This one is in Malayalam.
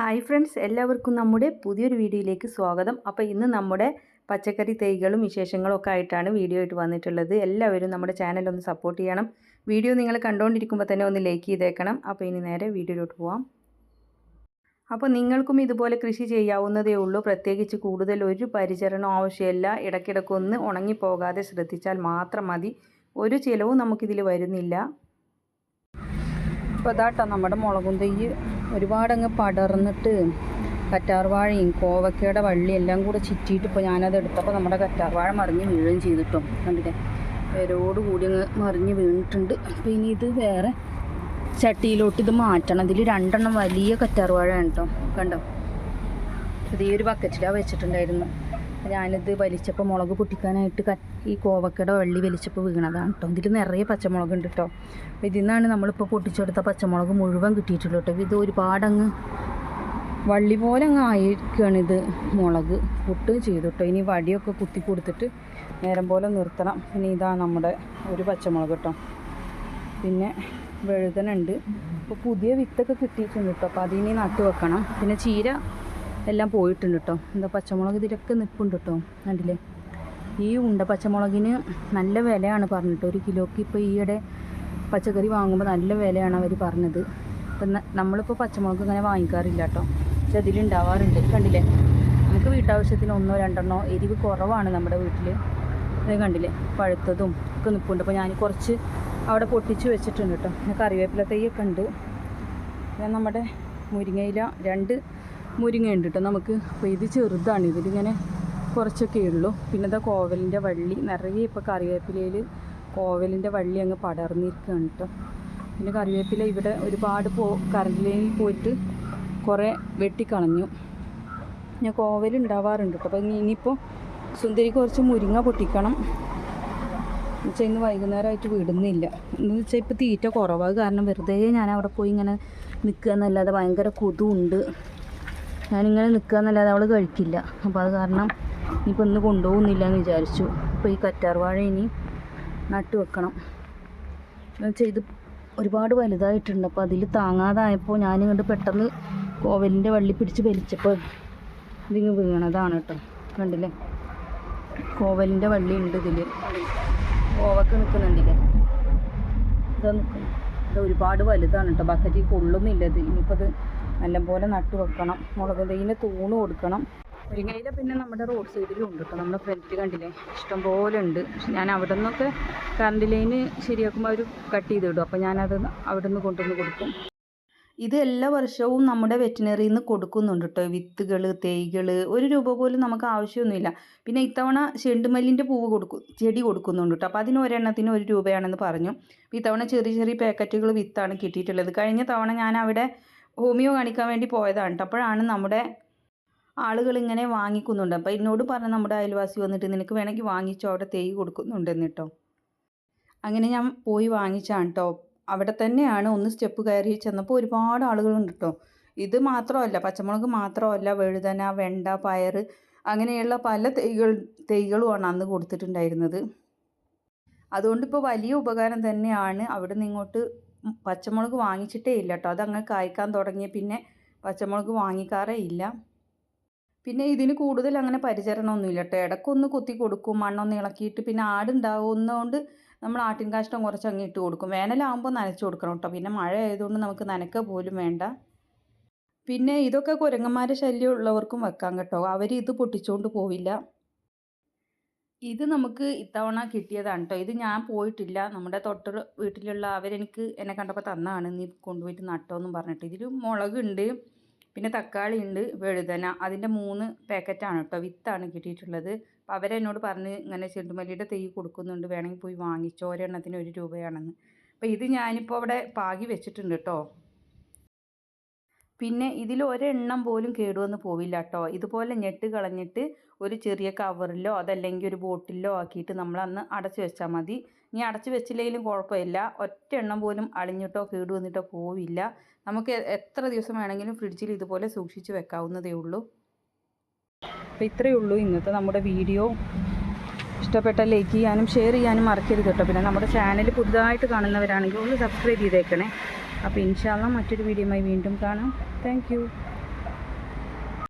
ഹായ് ഫ്രണ്ട്സ് എല്ലാവർക്കും നമ്മുടെ പുതിയൊരു വീഡിയോയിലേക്ക് സ്വാഗതം. അപ്പോൾ ഇന്ന് നമ്മുടെ പച്ചക്കറി തൈകളും വിശേഷങ്ങളും ഒക്കെ ആയിട്ടാണ് വീഡിയോ ആയിട്ട് വന്നിട്ടുള്ളത്. എല്ലാവരും നമ്മുടെ ചാനൽ ഒന്ന് സപ്പോർട്ട് ചെയ്യണം. വീഡിയോ നിങ്ങൾ കണ്ടുകൊണ്ടിരിക്കുമ്പോൾ തന്നെ ഒന്ന് ലൈക്ക് ചെയ്തേക്കണം. അപ്പോൾ ഇനി നേരെ വീഡിയോയിലോട്ട് പോവാം. അപ്പോൾ നിങ്ങൾക്കും ഇതുപോലെ കൃഷി ചെയ്യാവുന്നതേ ഉള്ളൂ. പ്രത്യേകിച്ച് കൂടുതൽ ഒരു പരിചരണം ആവശ്യമില്ല. ഇടയ്ക്കിടയ്ക്കൊന്ന് ഉണങ്ങിപ്പോകാതെ ശ്രദ്ധിച്ചാൽ മാത്രം മതി. ഒരു ചിലവും നമുക്കിതിൽ വരുന്നില്ല. ഇപ്പോൾ അതാട്ടോ നമ്മുടെ മുളകും തൈ ഒരുപാടങ്ങ് പടർന്നിട്ട് കറ്റാർവാഴയും കോവക്കയുടെ വള്ളി എല്ലാം കൂടെ ചിറ്റിയിട്ട് ഇപ്പോൾ ഞാനത് എടുത്തപ്പോൾ നമ്മുടെ കറ്റാർവാഴ മറിഞ്ഞ് വീഴുകയും ചെയ്തിട്ടും. കണ്ടില്ലേ? വേരോട് കൂടി അങ്ങ് മറിഞ്ഞ് വീണിട്ടുണ്ട്. അപ്പോൾ ഇനി ഇത് വേറെ ചട്ടിയിലോട്ട് ഇത് മാറ്റണം. ഇതിൽ രണ്ടെണ്ണം വലിയ കറ്റാർവാഴയാണ് കേട്ടോ. കണ്ടോ? ഇത് ഈ ഒരു ബക്കറ്റിലാണ് വെച്ചിട്ടുണ്ടായിരുന്നു ഞാനിത് വലിച്ചപ്പോൾ മുളക് പൊട്ടിക്കാനായിട്ട് ഈ കോവക്കയുടെ വള്ളി വലിച്ചപ്പോൾ വീണതാണ് കേട്ടോ ഇതിൽ നിറയെ പച്ചമുളക് ഉണ്ട് കേട്ടോ ഇതിൽ നിന്നാണ് നമ്മളിപ്പോൾ പൊട്ടിച്ചെടുത്ത പച്ചമുളക് മുഴുവൻ കിട്ടിയിട്ടുള്ളൂ കേട്ടോ ഇത് ഒരുപാടങ്ങ് വള്ളി പോലെ അങ്ങ് ആയിരിക്കുകയാണ് ഇത് മുളക്. പൊട്ട് ചെയ്തു കേട്ടോ ഇനി വടിയൊക്കെ കുത്തി കൊടുത്തിട്ട് നേരം പോലെ നിർത്തണം. ഇനി ഇതാ നമ്മുടെ ഒരു പച്ചമുളക് കേട്ടോ പിന്നെ വെഴുതനുണ്ട്. അപ്പോൾ പുതിയ വിത്തൊക്കെ കിട്ടിയിട്ടുണ്ട് കേട്ടോ അപ്പോൾ അതിനി നട്ടു വെക്കണം. പിന്നെ ചീര എല്ലാം പോയിട്ടുണ്ട് കേട്ടോ എന്താ പച്ചമുളക് ഇതിലൊക്കെ നിൽപ്പുണ്ട് കേട്ടോ കണ്ടില്ലേ? ഈ ഉണ്ട പച്ചമുളകിന് നല്ല വിലയാണ് പറഞ്ഞിട്ട് ഒരു കിലോക്ക് ഇപ്പോൾ ഈയിടെ പച്ചക്കറി വാങ്ങുമ്പോൾ നല്ല വിലയാണ് അവർ പറഞ്ഞത്. ഇപ്പം നമ്മളിപ്പോൾ പച്ചമുളക് ഇങ്ങനെ വാങ്ങിക്കാറില്ല കേട്ടോ പക്ഷെ അതിലുണ്ടാവാറുണ്ട്. കണ്ടില്ലേ? നമുക്ക് വീട്ടാവശ്യത്തിന് ഒന്നോ രണ്ടെണ്ണോ എരിവ് കുറവാണ് നമ്മുടെ വീട്ടിൽ അത് കണ്ടില്ലേ? പഴുത്തതും ഒക്കെ നിൽപ്പുണ്ട് അപ്പോൾ ഞാൻ കുറച്ച് അവിടെ പൊട്ടിച്ച് വെച്ചിട്ടുണ്ട് കേട്ടോ കറിവേപ്പില തൈയൊക്കെ ഉണ്ട്. പിന്നെ നമ്മുടെ മുരിങ്ങയില രണ്ട് മുരിങ്ങ ഉണ്ട് കേട്ടോ നമുക്ക് അപ്പോൾ ഇത് ചെറുതാണ്. ഇതിലിങ്ങനെ കുറച്ചൊക്കെ ഉള്ളൂ. പിന്നെ ഇതാ കോവലിന്റെ വള്ളി. നിറയെ ഇപ്പോൾ കറിവേപ്പിലയിൽ കോവലിന്റെ വള്ളി അങ്ങ് പടർന്നിരിക്കുകയാണ് കേട്ടോ പിന്നെ കറിവേപ്പില ഇവിടെ ഒരുപാട് പോ കറണ്ട് പോയിട്ട് കുറേ വെട്ടിക്കളഞ്ഞു. ഞാൻ കോവൽ ഉണ്ടാവാറുണ്ട് കേട്ടോ അപ്പോൾ ഇനിയിപ്പോൾ സുന്ദരി കുറച്ച് മുരിങ്ങ പൊട്ടിക്കണം. വെച്ചാൽ ഇന്ന് വൈകുന്നേരമായിട്ട് വിടുന്നില്ല. എന്ന് വെച്ചാൽ ഇപ്പോൾ തീറ്റ കുറവാണ് കാരണം വെറുതെ ഞാൻ അവിടെ പോയി ഇങ്ങനെ നിൽക്കുക എന്നല്ലാതെ ഭയങ്കര കൊതുണ്ട് ഞാനിങ്ങനെ നിൽക്കുക എന്നല്ലാതെ അവൾ കഴിക്കില്ല. അപ്പോൾ അത് കാരണം ഇനിയിപ്പോൾ ഇന്ന് കൊണ്ടുപോകുന്നില്ല എന്ന് വിചാരിച്ചു. അപ്പോൾ ഈ കറ്റാർവാഴ ഇനി നട്ടു വെക്കണം. എന്നുവെച്ചാൽ ഇത് ഒരുപാട് വലുതായിട്ടുണ്ട്. അപ്പോൾ അതിൽ താങ്ങാതായപ്പോൾ ഞാനിങ്ങോട്ട് പെട്ടെന്ന് കോവലിന്റെ വള്ളി പിടിച്ച് വലിച്ചപ്പോൾ ഇതിങ്ങ് വീണതാണ് കേട്ടോ. കണ്ടില്ലേ? കോവലിന്റെ വള്ളി ഉണ്ട് ഇതിൽ കോവക്ക് നിൽക്കുന്നുണ്ടില്ലേ ഇതാ നിൽക്കുന്നു ഇത് ഒരുപാട് വലുതാണ് കേട്ടോ. ബക്കറ്റിൽ കൊള്ളുന്നില്ല ഇത്. ഇനിയിപ്പോൾ അത് നല്ലപോലെ നട്ടു വെക്കണം. മുളക് തൈന് തൂണ് കൊടുക്കണം. മുരിങ്ങയില പിന്നെ നമ്മുടെ റോഡ് സൈഡിലും ഉണ്ട് കേട്ടോ നമ്മുടെ ഫ്രണ്ടിൽ കണ്ടില്ലേ? ഇഷ്ടം പോലെ ഉണ്ട് ഞാൻ അവിടെ നിന്നൊക്കെ കറണ്ട് ലൈന് ശരിയാക്കുമ്പോൾ അവർ കട്ട് ചെയ്തിടും അപ്പോൾ ഞാനത് അവിടെ നിന്ന് കൊണ്ടുവന്ന് കൊടുക്കും. ഇത് എല്ലാ വർഷവും നമ്മുടെ വെറ്റിനറിയിൽ നിന്ന് കൊടുക്കുന്നുണ്ട് കേട്ടോ വിത്തുകൾ തൈകൾ ഒരു രൂപ പോലും നമുക്ക് ആവശ്യമൊന്നുമില്ല. പിന്നെ ഇത്തവണ ചെണ്ടുമല്ലിന്റെ പൂവ് കൊടുക്കും ചെടി കൊടുക്കുന്നുണ്ട് കേട്ടോ അപ്പോൾ അതിന് ഒരെണ്ണത്തിന് ഒരു രൂപയാണെന്ന് പറഞ്ഞു. ഇത്തവണ ചെറിയ ചെറിയ പാക്കറ്റുകൾ വിത്താണ് കിട്ടിയിട്ടുള്ളത്. കഴിഞ്ഞ തവണ ഞാൻ അവിടെ ഹോമിയോ കാണിക്കാൻ വേണ്ടി പോയതാണ് കേട്ടോ അപ്പോഴാണ് നമ്മുടെ ആളുകൾ ഇങ്ങനെ വാങ്ങിക്കുന്നുണ്ട്. അപ്പോൾ എന്നോട് പറഞ്ഞ നമ്മുടെ അയൽവാസി വന്നിട്ട് നിനക്ക് വേണമെങ്കിൽ വാങ്ങിച്ചോ അവിടെ തേയ് കൊടുക്കുന്നുണ്ടെന്ന് കേട്ടോ അങ്ങനെ ഞാൻ പോയി വാങ്ങിച്ചാണ് കേട്ടോ അവിടെ തന്നെയാണ് ഒന്ന് സ്റ്റെപ്പ് കയറി ചെന്നപ്പോൾ ഒരുപാട് ആളുകളുണ്ട് കേട്ടോ ഇത് മാത്രമല്ല പച്ചമുളക് മാത്രമല്ല വഴുതന വെണ്ട പയർ അങ്ങനെയുള്ള പല തൈകൾ തൈകളുമാണ് അന്ന് കൊടുത്തിട്ടുണ്ടായിരുന്നത്. അതുകൊണ്ട് ഇപ്പോൾ വലിയ ഉപകാരം തന്നെയാണ് അവിടെ നിന്ന് ഇങ്ങോട്ട് പച്ചമുളക് വാങ്ങിച്ചിട്ടേ ഇല്ല കേട്ടോ അതങ്ങ് കായ്ക്കാൻ തുടങ്ങിയ പിന്നെ പച്ചമുളക് വാങ്ങിക്കാറേ ഇല്ല. പിന്നെ ഇതിന് കൂടുതൽ അങ്ങനെ പരിചരണമൊന്നുമില്ല കേട്ടോ ഇടക്കൊന്ന് കുത്തി കൊടുക്കും മണ്ണൊന്ന് ഇളക്കിയിട്ട് പിന്നെ ആടുണ്ടാവുന്നതുകൊണ്ട് നമ്മൾ ആട്ടിൻ കാഷ്ടം കുറച്ച് അങ്ങ് ഇട്ട് കൊടുക്കും. വേനലാകുമ്പോൾ നനച്ച് കൊടുക്കണം കേട്ടോ പിന്നെ മഴ ആയതുകൊണ്ട് നമുക്ക് നനക്ക പോലും വേണ്ട. പിന്നെ ഇതൊക്കെ കുരങ്ങന്മാരെ ശല്യം ഉള്ളവർക്കും വെക്കാം കേട്ടോ. അവർ ഇത് പൊട്ടിച്ചുകൊണ്ട് പോവില്ല. ഇത് നമുക്ക് ഇത്തവണ കിട്ടിയതാണ് കേട്ടോ ഇത് ഞാൻ പോയിട്ടില്ല. നമ്മുടെ തൊട്ട് വീട്ടിലുള്ള അവരെനിക്ക് എന്നെ കണ്ടപ്പോൾ തന്നാണ്. നീ കൊണ്ടുപോയിട്ട് നട്ടോ എന്നും പറഞ്ഞിട്ട്. ഇതിൽ മുളകുണ്ട് പിന്നെ തക്കാളി ഉണ്ട് വെഴുതന. അതിന്റെ മൂന്ന് പാക്കറ്റാണ് കേട്ടോ വിത്താണ് കിട്ടിയിട്ടുള്ളത്. അപ്പോൾ അവരെന്നോട് പറഞ്ഞ് ഇങ്ങനെ ചെണ്ടുമല്ലിയുടെ തൈ കൊടുക്കുന്നുണ്ട്. വേണമെങ്കിൽ പോയി വാങ്ങിച്ചോരെണ്ണത്തിന് ഒരു രൂപയാണെന്ന്. അപ്പോൾ ഇത് ഞാനിപ്പോൾ അവിടെ പാകി വെച്ചിട്ടുണ്ട് കേട്ടോ പിന്നെ ഇതിൽ ഒരെണ്ണം പോലും കേടുവന്ന് പോവില്ല കേട്ടോ ഇതുപോലെ ഞെട്ട് കളഞ്ഞിട്ട് ഒരു ചെറിയ കവറിലോ അതല്ലെങ്കിൽ ഒരു ബോട്ടിലോ ആക്കിയിട്ട് നമ്മൾ അന്ന് അടച്ചു വെച്ചാൽ മതി. ഇനി അടച്ചു വെച്ചില്ലെങ്കിലും കുഴപ്പമില്ല. ഒറ്റ എണ്ണം പോലും അളിഞ്ഞിട്ടോ കേടുവന്നിട്ടോ പോവില്ല. നമുക്ക് എത്ര ദിവസം വേണമെങ്കിലും ഫ്രിഡ്ജിൽ ഇതുപോലെ സൂക്ഷിച്ച് വെക്കാവുന്നതേ ഉള്ളൂ. അപ്പോൾ ഇത്രയേ ഉള്ളൂ ഇന്നത്തെ നമ്മുടെ വീഡിയോ. ഇഷ്ടപ്പെട്ട ലൈക്ക് ചെയ്യാനും ഷെയർ ചെയ്യാനും മറക്കരുത് കേട്ടോ. പിന്നെ നമ്മുടെ ചാനൽ പുതുതായിട്ട് കാണുന്നവരാണെങ്കിൽ ഒന്ന് സബ്സ്ക്രൈബ് ചെയ്തേക്കണേ. അപ്പോൾ ഇൻഷാല്ല മറ്റൊരു വീഡിയോയുമായി വീണ്ടും കാണാം. Thank you.